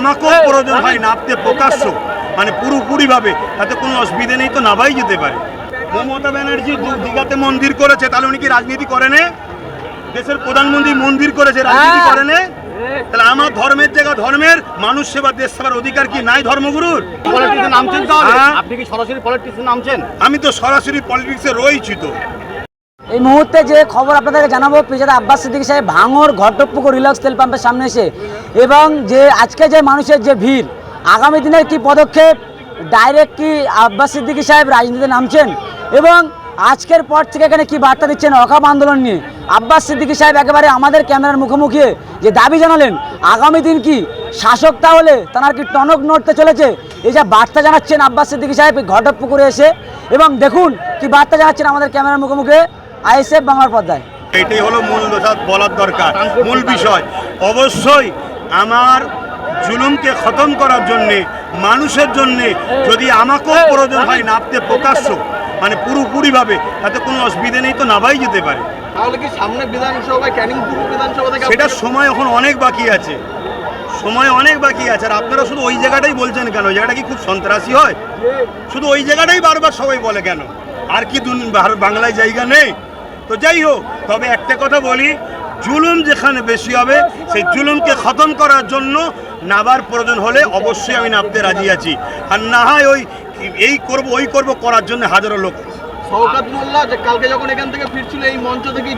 আমাকেও প্রয়োজন হয় নামতে প্রকাশ্য মানে পুরোপুরিভাবে তাতে কোনো অসুবিধে নেই তো নাবাই যেতে পারে। মমতা ব্যানার্জি দীঘাতে মন্দির করেছে তাহলে উনি কি রাজনীতি করে না দেশের প্রধানমন্ত্রী মন্দির করেছে রাজনীতি করে না তাহলে আমার ধর্মের জায়গা ধর্মের মানুষ সেবা দেশ সেবার অধিকার কি নাই ধর্মগুরুর? নামছেন তাহলে? হ্যাঁ। আপনি কি সরাসরি পলিটিক্সে নামছেন? আমি তো সরাসরি পলিটিক্সে রয়েছি তো। এই মুহূর্তে যে খবর আপনাদেরকে জানাব, পিজাদা আব্বাস সিদ্দিকী সাহেব ভাঙর ঘটপুকুর রিলাক্স তেল পাম্পের সামনে এসে এবং যে আজকে যে মানুষের যে ভিড়, আগামী দিনের কি পদক্ষেপ? ডাইরেক্ট কি আব্বাস সিদ্দিকী সাহেব রাজনীতিতে নামছেন? এবং আজকের পর থেকে এখানে কি বার্তা দিচ্ছেন অকাপ আন্দোলন নিয়ে? আব্বাস সিদ্দিকী সাহেব একেবারে আমাদের ক্যামেরার মুখোমুখি যে দাবি জানালেন, আগামী দিন কি শাসক তাহলে তার কি টনক নড়তে চলেছে? এই যে বার্তা জানাচ্ছেন আব্বাস সিদ্দিকী সাহেব এই ঘটকপুকুরে এসে। এবং দেখুন কি বার্তা জানাচ্ছেন আমাদের ক্যামেরার মুখোমুখি আইএসএফ বাংলার পর্দায়। এটাই হলো মূল দশা বলার দরকার মূল বিষয়। অবশ্যই আমার জুলুমকে খতম করার জন্যে মানুষের জন্যে যদি আমাকেও প্রয়োজন হয় নামতে প্রকাশ্য মানে পুরোপুরিভাবে তাতে কোনো অসুবিধে নেই তো নাবাই যেতে পারে। তাহলে কি সামনে বিধানসভায় ক্যানিং পূর্ব বিধানসভা থেকে সেটার সময় এখন অনেক বাকি আছে। সময় অনেক বাকি আছে আর আপনারা শুধু ওই জায়গাটাই বলছেন কেন? ওই জায়গাটা কি খুব সন্ত্রাসী হয়? শুধু ওই জায়গাটাই বারবার সবাই বলে কেন? আর কি বাংলায় জায়গা নেই? তো যাই হোক তবে একটা কথা বলি জুলুম যেখানে বেশি হবে সেই জুলুমকে খতম করার জন্য নাবার প্রয়োজন হলে অবশ্যই আমি নামতে রাজি আছি। আর না হয় ওই এই করব ওই করব করার জন্য হাজারো লোক। শওকাত মোল্লা যে কালকে যখন এখান থেকে ফিরছিল এই মঞ্চ থেকেই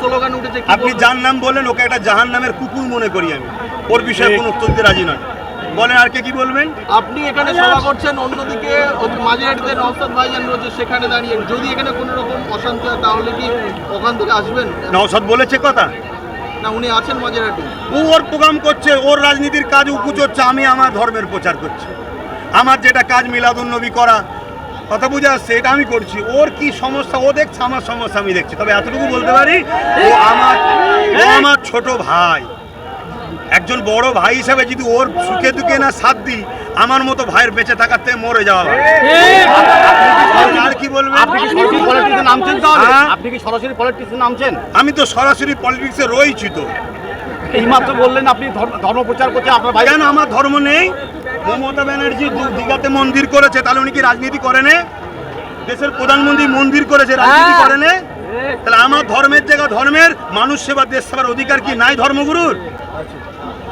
স্লোগান উঠেছে আপনি? যার নাম বললেন ওকে একটা জাহান নামের কুকুর মনে করি আমি। ওর বিষয়ে কোনো উত্তর দিতে রাজি নয়। বলেন আর কে কি বলবেন? আপনি এখানে সভা করছেন অন্যদিকে মাঝেরহাটিতে নওসাদ ভাইজান রয়েছে সেখানে দাঁড়িয়ে। যদি এখানে কোনো রকম অশান্তি হয় তাহলে কি ওখান থেকে আসবেন? নওসাদ বলেছে কথা? না উনি আছেন মাঝেরহাটি ও ওর প্রোগ্রাম করছে ওর রাজনীতির কাজ ও কুচোচ্ছে আমি আমার ধর্মের প্রচার করছি। আমার যেটা কাজ মিলাদুন নবী করা কথা বুঝে আসছে এটা আমি করছি। ওর কি সমস্যা? ও দেখছে আমার সমস্যা আমি দেখছি। তবে এতটুকু বলতে পারি ও আমার ও আমার ছোট ভাই। একজন বড় ভাই হিসাবে যদি ওর সুখে দুঃখে না সাথ দিই আমার মতো ভাইয়ের বেঁচে থাকার থেকে মরে যাওয়া আর কি বলবেন? আপনি কি সরাসরি পলিটিক্সে নামছেন হ্যাঁ। আপনি কি সরাসরি পলিটিক্সে নামছেন? আমি তো সরাসরি পলিটিক্সে রয়েছি তো। এইমাত্র বললেন আপনি ধর্ম প্রচার করছেন আপনার ভাই কেন আমার ধর্ম নেই? মমতা ব্যানার্জি দীঘাতে মন্দির করেছে তাহলে উনি কি রাজনীতি করে না? দেশের প্রধানমন্ত্রী মন্দির করেছে রাজনীতি করে না? তাহলে আমার ধর্মের জায়গা ধর্মের মানুষ সেবা দেশ সেবার অধিকার কি নাই ধর্মগুরুর?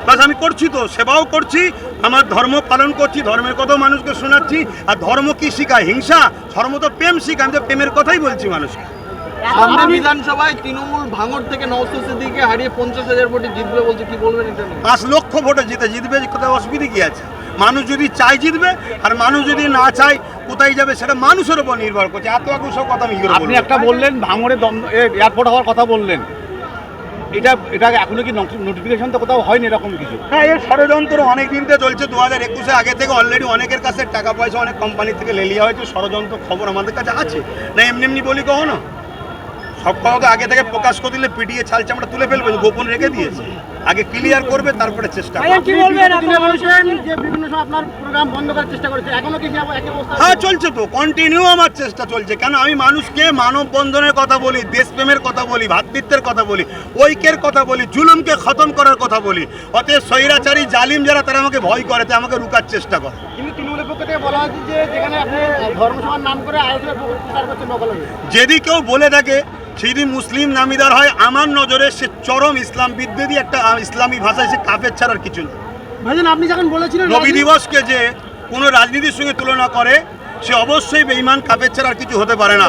বাস আমি করছি তো সেবাও করছি আমার ধর্ম পালন করছি ধর্মের কথাও মানুষকে শোনাচ্ছি আর ধর্ম কি শিখায়? হিংসা? ধর্ম তো প্রেম শিখায় আমি তো প্রেমের কথাই বলছি মানুষকে। সামনে বিধানসভায় তৃণমূল ভাঙড় থেকে সিদ্দিকে হারিয়ে পঞ্চাশ হাজার ভোটে জিতবে বলছে কি বলবেন এটা পাঁচ লক্ষ ভোটে জিতে জিতবে কোথায় অসুবিধা কি আছে? মানুষ যদি চায় জিতবে আর মানুষ যদি না চায় কোথায় যাবে সেটা মানুষের উপর নির্ভর করছে। এত সব কথা আমি আপনি? একটা বললেন ভাঙড়ে এয়ারপোর্ট হওয়ার কথা বললেন। এটা এটা এখনও কি নোটিফিকেশন তো কোথাও হয়নি এরকম কিছু? হ্যাঁ এর ষড়যন্ত্র অনেক দিন থেকে চলছে। দু হাজার একুশে আগে থেকে অলরেডি অনেকের কাছে টাকা পয়সা অনেক কোম্পানি থেকে লেলিয়া হয়েছে। ষড়যন্ত্র খবর আমাদের কাছে আছে। না, এমনি এমনি বলি কখনো? সব কথা আগে থেকে প্রকাশ করে দিলে পিটিয়ে ছাল চামড়া তুলে ফেলবে, গোপন রেখে দিয়েছে। আগে ক্লিয়ার করবে তারপরে চেষ্টা করবে কি বলবেন? যে বিভিন্ন আপনার প্রোগ্রাম বন্ধ করার চেষ্টা করেছে এখনও কি একই অবস্থা? হ্যাঁ চলছে তো কন্টিনিউ আমার চেষ্টা চলছে। কেন আমি মানুষকে মানববন্ধনের কথা বলি দেশপ্রেমের কথা বলি ভ্রাতৃত্বের কথা বলি ঐক্যের কথা বলি জুলুমকে খতম করার কথা বলি। অতএব স্বৈরাচারী জালিম যারা তারা আমাকে ভয় করে তাই আমাকে রুকার চেষ্টা করে। কিন্তু তৃণমূলের পক্ষ থেকে বলা হয়েছে যে যেখানে আপনি ধর্মসভার নাম করে আয়োজনের প্রচার করছেন নকল যদি কেউ বলে থাকে যদি মুসলিম নামিদার হয় আমার নজরে সে চরম ইসলাম বিদ্বেদী একটা ইসলামী ভাষায় সে কাফের ছাড়ার কিছু না ভাইজান আপনি যখন বলেছিলেন নবী দিবসকে যে কোনো রাজনীতির সঙ্গে তুলনা করে সে অবশ্যই বেইমান কাপের ছাড়ার কিছু হতে পারে না।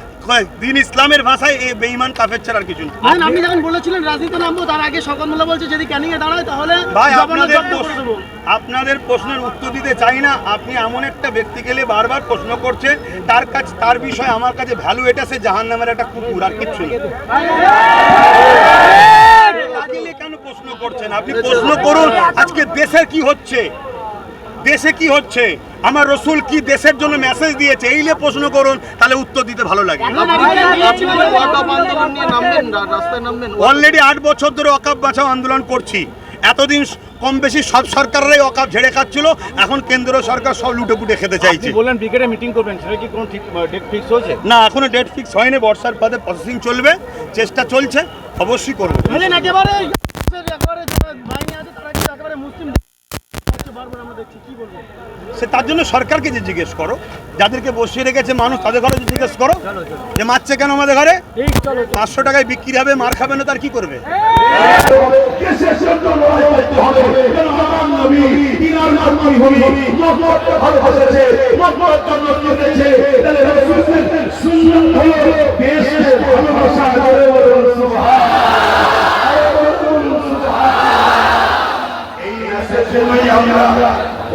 দিন ইসলামের ভাষায় এ বেঈমান কাফের ছাড়া আর কিছু না। আপনি যখন বলেছিলেন রাজনীতি নামবো তার আগে মোল্লা বলছে যদি ক্যানিং এ দাঁড়ায় তাহলে ভাই আপনাদের আপনাদের প্রশ্নের উত্তর দিতে চাই না। আপনি এমন একটা ব্যক্তি গেলে বারবার প্রশ্ন করছেন তার কাছে তার বিষয়ে আমার কাছে ভ্যালু এটা সে জাহান নামের একটা কুকুর আর কিচ্ছু না। কেন প্রশ্ন করছেন? আপনি প্রশ্ন করুন আজকে দেশের কি হচ্ছে? দেশে কি হচ্ছে? আমার রসুল কি দেশের জন্য মেসেজ দিয়েছে? এই নিয়ে প্রশ্ন করুন তাহলে উত্তর দিতে ভালো লাগে। অলরেডি আট বছর ধরে অকাপ বাঁচাও আন্দোলন করছি। এতদিন কম বেশি সব সরকাররাই অকাপ ঝেড়ে খাচ্ছিল এখন কেন্দ্র সরকার সব লুটে পুটে খেতে চাইছে। বললেন ব্রিগেডে মিটিং করবেন সেটা কি কোনো ঠিক ডেট ফিক্স হয়েছে? না এখনও ডেট ফিক্স হয়নি বর্ষার পদে প্রসেসিং চলবে চেষ্টা চলছে অবশ্যই করব একেবারে একেবারে বাহিনী আছে তারা কিন্তু একেবারে মুসলিম বারবার আমরা দেখছি কি বলব সে তার জন্য সরকারকে যে জিজ্ঞেস করো যাদেরকে বসিয়ে রেখেছে মানুষ তাদের ঘরে যে জিজ্ঞেস করো যে মারছে কেন আমাদের ঘরে? পাঁচশো টাকায় বিক্রি হবে মার খাবে না তার কি করবে জন্য লড়াই করতে হবে যেন আমার নবী ইনার নবী হবি মক্কাকে ভালোবাসেছে মক্কার জন্য কেঁদেছে তাহলে রাসূলের সুন্নাত হলো দেশকে ভালোবাসা করে বলুন সুবহান এই মেসেজ জন্যই আমরা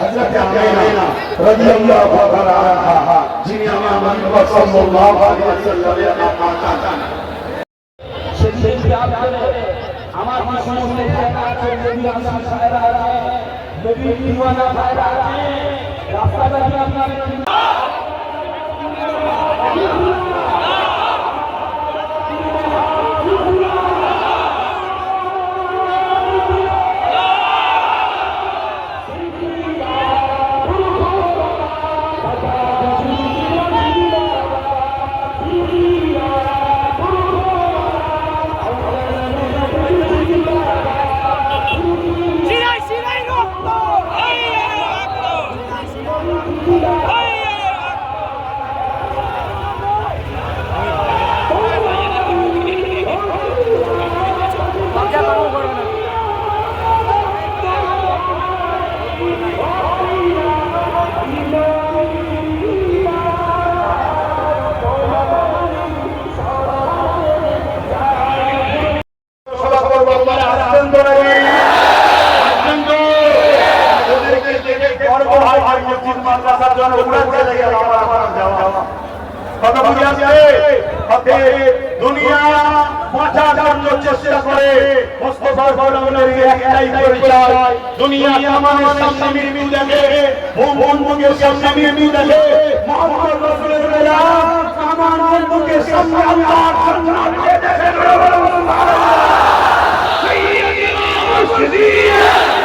হযরত আমিনা রাদিয়াল্লাহু তাআলা আনহা, যিনি আমার নবী সাল্লাল্লাহু আলাইহি ওয়াসাল্লামের মাতা। আমার কি সমস্ত জায়গা আছে? নবী রাসূল সাহেবরা আছে, নবী দিওয়ানা ভাইরা আছে, রাস্তাঘাটে আপনার যাওয়া। কথা বুঝে আসছে? দুনিয়া বাঁচার জন্য চেষ্টা করে মোস্তফা গৌরবের একটাই পরিচয় দুনিয়া মৃত্যু মৃত্যু আমার সামনে দেখে Judea